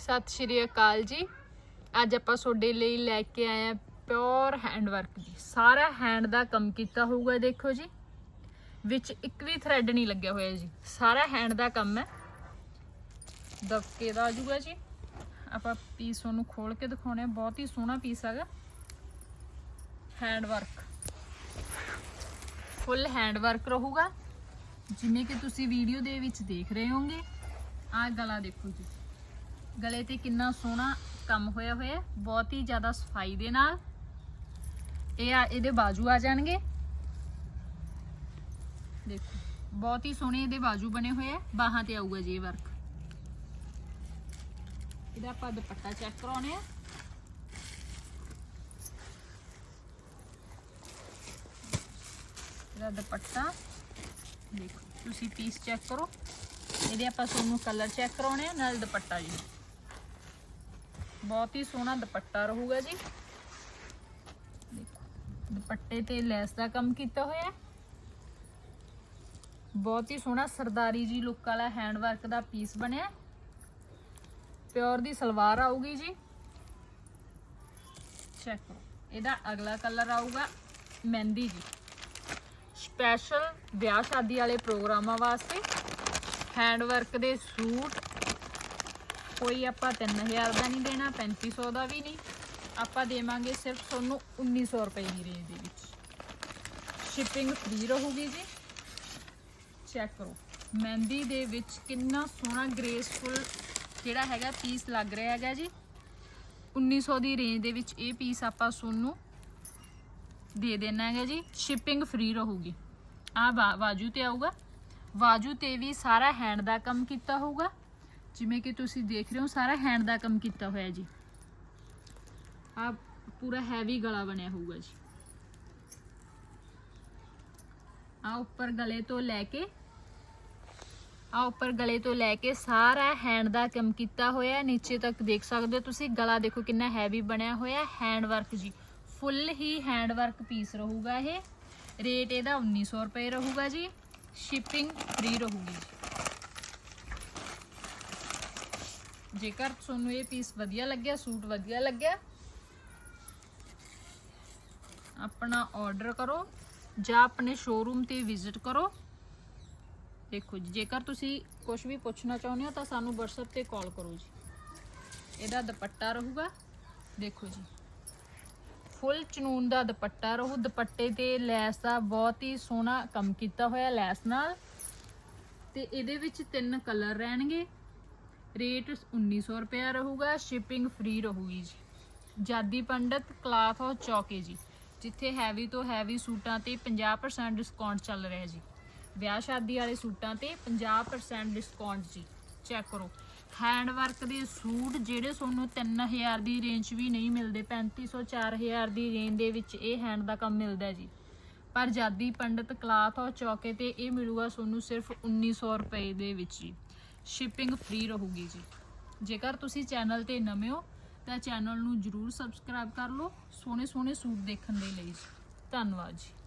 ਸਤਿ ਸ਼੍ਰੀ ਅਕਾਲ ਜੀ। ਅੱਜ ਆਪਾਂ ਤੁਹਾਡੇ ਲਈ ਲੈ ਕੇ ਆਏ ਆ ਪਿਓਰ ਹੈਂਡ ਵਰਕ ਜੀ। ਸਾਰਾ ਹੈਂਡ ਦਾ ਕੰਮ ਕੀਤਾ ਹੋਊਗਾ, ਦੇਖੋ ਜੀ। ਵਿੱਚ ਇੱਕ ਵੀ ਥ੍ਰੈਡ ਨਹੀਂ ਲੱਗਿਆ ਹੋਇਆ ਜੀ। ਸਾਰਾ ਹੈਂਡ ਦਾ ਕੰਮ ਹੈ। ਦਬਕੇ ਦਾ ਆਜੂਗਾ ਜੀ। ਆਪਾਂ ਪੀਸ ਉਹਨੂੰ ਖੋਲ ਕੇ ਦਿਖਾਉਣੇ ਆ ਬਹੁਤ ਹੀ ਸੋਹਣਾ ਪੀਸ ਹੈਗਾ। Hand work full hand work ਰਹੂਗਾ। ਜਿਵੇਂ ਕਿ ਤੁਸੀਂ ਵੀਡੀਓ ਦੇ ਵਿੱਚ ਦੇਖ ਰਹੇ ਹੋਗੇ ਆਹ ਗਲਾ ਦੇਖੋ ਜੀ। ਗਲੇ ਤੇ ਕਿੰਨਾ ਸੋਹਣਾ ਕੰਮ ਹੋਇਆ ਹੋਇਆ ਬਹੁਤ ਹੀ ਜ਼ਿਆਦਾ ਸਫ਼ਾਈ ਦੇ ਨਾਲ। ਇਹ ਆ ਇਹਦੇ ਬਾਜੂ ਆ ਜਾਣਗੇ। ਦੇਖੋ, ਬਹੁਤ ਹੀ ਸੋਹਣੇ ਇਹਦੇ ਬਾਜੂ ਬਣੇ ਹੋਏ ਆ। ਬਾਹਾਂ ਤੇ ਆਊਗਾ ਜੀ ਵਰਕ ਇਹਦਾ ਆਪਾਂ ਦੁਪੱਟਾ ਚੈੱਕ ਕਰਾਉਣੇ ਆ। ਇਹਦਾ ਦੁਪੱਟਾ। ਦੇਖੋ, ਤੁਸੀਂ ਪੀਸ ਚੈੱਕ ਕਰੋ। ਇਹਦੇ ਆਪਾਂ ਤੁਹਾਨੂੰ ਕਲਰ ਚੈੱਕ ਕਰਾਉਣੇ ਆ, ਨਾਲ ਦੁਪੱਟਾ ਜੀ। ਬਹੁਤ ਹੀ ਸੋਹਣਾ ਦੁਪੱਟਾ ਰਹੂਗਾ ਜੀ। ਦੇਖੋ, ਦੁਪੱਟੇ ਤੇ ਲੈਸ ਦਾ ਕੰਮ ਕੀਤਾ ਹੋਇਆ ਹੈ। ਬਹੁਤ ਹੀ ਸੋਹਣਾ ਸਰਦਾਰੀ ਜੀ ਲੁੱਕ ਵਾਲਾ ਹੈਂਡ ਵਰਕ ਦਾ ਪੀਸ ਬਣਿਆ ਪਿਓਰ ਦੀ ਸਲਵਾਰ ਆਊਗੀ ਜੀ। ਚੈੱਕ ਕਰੋ, ਇਹਦਾ ਅਗਲਾ ਕਲਰ ਆਊਗਾ ਮਹਿੰਦੀ ਜੀ। ਸਪੈਸ਼ਲ ਵਿਆਹ ਸ਼ਾਦੀ ਵਾਲੇ ਪ੍ਰੋਗਰਾਮਾਂ ਵਾਸਤੇ ਹੈਂਡ ਵਰਕ ਦੇ ਸੂਟ ਕੋਈ ਆਪਾਂ 3000 ਦਾ ਨਹੀਂ ਦੇਣਾ 3500 ਦਾ ਵੀ ਨਹੀਂ। ਆਪਾਂ ਦੇਵਾਂਗੇ ਸਿਰਫ ਤੁਹਾਨੂੰ 1900 ਰੁਪਏ ਦੀ ਰੇਂਜ ਦੇ ਵਿੱਚ। ਸ਼ਿਪਿੰਗ ਫ੍ਰੀ ਰਹੂਗੀ ਜੀ। ਚੈੱਕ ਕਰੋ। ਮਹਿੰਦੀ ਦੇ ਵਿੱਚ ਕਿੰਨਾ ਸੋਹਣਾ ਗ੍ਰੇਸਫੁਲ ਜਿਹੜਾ ਹੈਗਾ ਪੀਸ ਲੱਗ ਰਿਹਾ ਹੈਗਾ ਜੀ। 1900 ਦੀ ਰੇਂਜ ਦੇ ਵਿੱਚ ਇਹ ਪੀਸ ਆਪਾਂ ਤੁਹਾਨੂੰ ਦੇ ਦੇਣਾ ਹੈਗਾ ਜੀ। ਸ਼ਿਪਿੰਗ ਫ੍ਰੀ ਰਹੂਗੀ। ਆ ਬਾਜੂ ਤੇ ਆਊਗਾ। ਬਾਜੂ ਤੇ ਵੀ ਸਾਰਾ ਹੈਂਡ ਦਾ ਕੰਮ ਕੀਤਾ ਹੋਊਗਾ। ਜਿਵੇਂ ਕਿ ਤੁਸੀਂ ਦੇਖ ਰਹੇ ਹੋ, ਸਾਰਾ ਹੈਂਡ ਦਾ ਕੰਮ ਕੀਤਾ ਹੋਇਆ ਜੀ। ਆ ਪੂਰਾ ਹੈਵੀ ਗਲਾ ਬਣਿਆ ਹੋਊਗਾ ਜੀ। ਆ ਉੱਪਰ ਗਲੇ ਤੋਂ ਲੈ ਕੇ, ਆ ਉੱਪਰ ਗਲੇ ਤੋਂ ਲੈ ਕੇ ਸਾਰਾ ਹੈਂਡ ਦਾ ਕੰਮ ਕੀਤਾ ਹੋਇਆ। ਨੀਚੇ ਤੱਕ ਦੇਖ ਸਕਦੇ ਹੋ ਤੁਸੀਂ, ਗਲਾ ਦੇਖੋ ਕਿੰਨਾ ਹੈਵੀ ਬਣਿਆ ਹੋਇਆ। ਹੈਂਡ ਵਰਕ ਜੀ। ਫੁੱਲ ਹੀ ਹੈਂਡ ਵਰਕ ਪੀਸ ਰਹੂਗਾ ਇਹ। ਰੇਟ ਇਹਦਾ 1900 ਰੁਪਏ ਰਹੂਗਾ ਜੀ। ਸ਼ਿਪਿੰਗ ਫ੍ਰੀ ਰਹੂਗੀ ਜੇਕਰ ਤੁਹਾਨੂੰ ਇਹ ਪੀਸ ਵਧੀਆ ਲੱਗਿਆ, ਸੂਟ ਵਧੀਆ ਲੱਗਿਆ, ਆਪਣਾ ਆਰਡਰ ਕਰੋ ਜਾਂ ਆਪਣੇ ਸ਼ੋਰੂਮ ਤੇ ਵਿਜ਼ਿਟ ਕਰੋ। ਦੇਖੋ ਜੀ, ਜੇਕਰ ਤੁਸੀਂ ਕੁਝ ਵੀ ਪੁੱਛਣਾ ਚਾਹੁੰਦੇ ਹੋ ਤਾਂ ਸਾਨੂੰ WhatsApp ਤੇ ਕਾਲ ਕਰੋ ਜੀ। ਇਹਦਾ ਦੁਪੱਟਾ ਰਹੂਗਾ। ਦੇਖੋ ਜੀ ਫੁੱਲ ਚਨੂਨ ਦਾ ਦੁਪੱਟਾ ਰਹੂ। ਦੁਪੱਟੇ ਤੇ ਲੈਸ ਦਾ ਬਹੁਤ ਹੀ ਸੋਹਣਾ ਕੰਮ ਕੀਤਾ ਹੋਇਆ ਲੈਸ ਨਾਲ। ਤੇ ਇਹਦੇ ਵਿੱਚ ਤਿੰਨ ਕਲਰ ਰਹਿਣਗੇ। ਰੇਟ 1900 ਰੁਪਇਆ ਰਹੂਗਾ ਸ਼ਿਪਿੰਗ ਫ੍ਰੀ ਰਹੂਗੀ ਜੀ। ਜਾਦੀ ਪੰਡਤ ਕਲਾਥ ਔਰ ਚੌਕੇ ਜੀ, ਜਿੱਥੇ ਹੈਵੀ ਤੋਂ ਹੈਵੀ ਸੂਟਾਂ ਤੇ 50% ਡਿਸਕਾਊਂਟ ਚੱਲ ਰਿਹਾ ਜੀ। ਵਿਆਹ ਸ਼ਾਦੀ ਵਾਲੇ ਸੂਟਾਂ ਤੇ 50% ਡਿਸਕਾਊਂਟ ਜੀ। ਚੈੱਕ ਕਰੋ ਹੈਂਡ ਵਰਕ ਦੇ ਸੂਟ ਜਿਹੜੇ ਤੁਹਾਨੂੰ 3000 ਦੀ ਰੇਂਜ ਵੀ ਨਹੀਂ ਮਿਲਦੇ 3500 4000 ਦੀ ਰੇਂਜ ਦੇ ਵਿੱਚ ਇਹ ਹੈਂਡ ਦਾ ਕੰਮ ਮਿਲਦਾ ਜੀ। ਪਰ ਜਾਦੀ ਪੰਡਤ ਕਲਾਥ ਔਰ ਚੌਕੇ ਤੇ ਇਹ ਮਿਲੂਗਾ ਤੁਹਾਨੂੰ ਸਿਰਫ 1900 ਰੁਪਏ ਦੇ ਵਿੱਚ ਜੀ। ਸ਼ਿਪਿੰਗ ਫ੍ਰੀ ਰਹੂਗੀ ਜੀ। ਜੇਕਰ ਤੁਸੀਂ ਚੈਨਲ ਤੇ ਨਵੇਂ ਹੋ, ਤਾਂ ਚੈਨਲ ਨੂੰ ਜਰੂਰ ਸਬਸਕ੍ਰਾਈਬ ਕਰ ਲਓ। ਸੋਹਣੇ ਸੋਹਣੇ ਸੂਟ ਦੇਖਣ ਦੇ ਲਈ ਧੰਨਵਾਦ ਜੀ।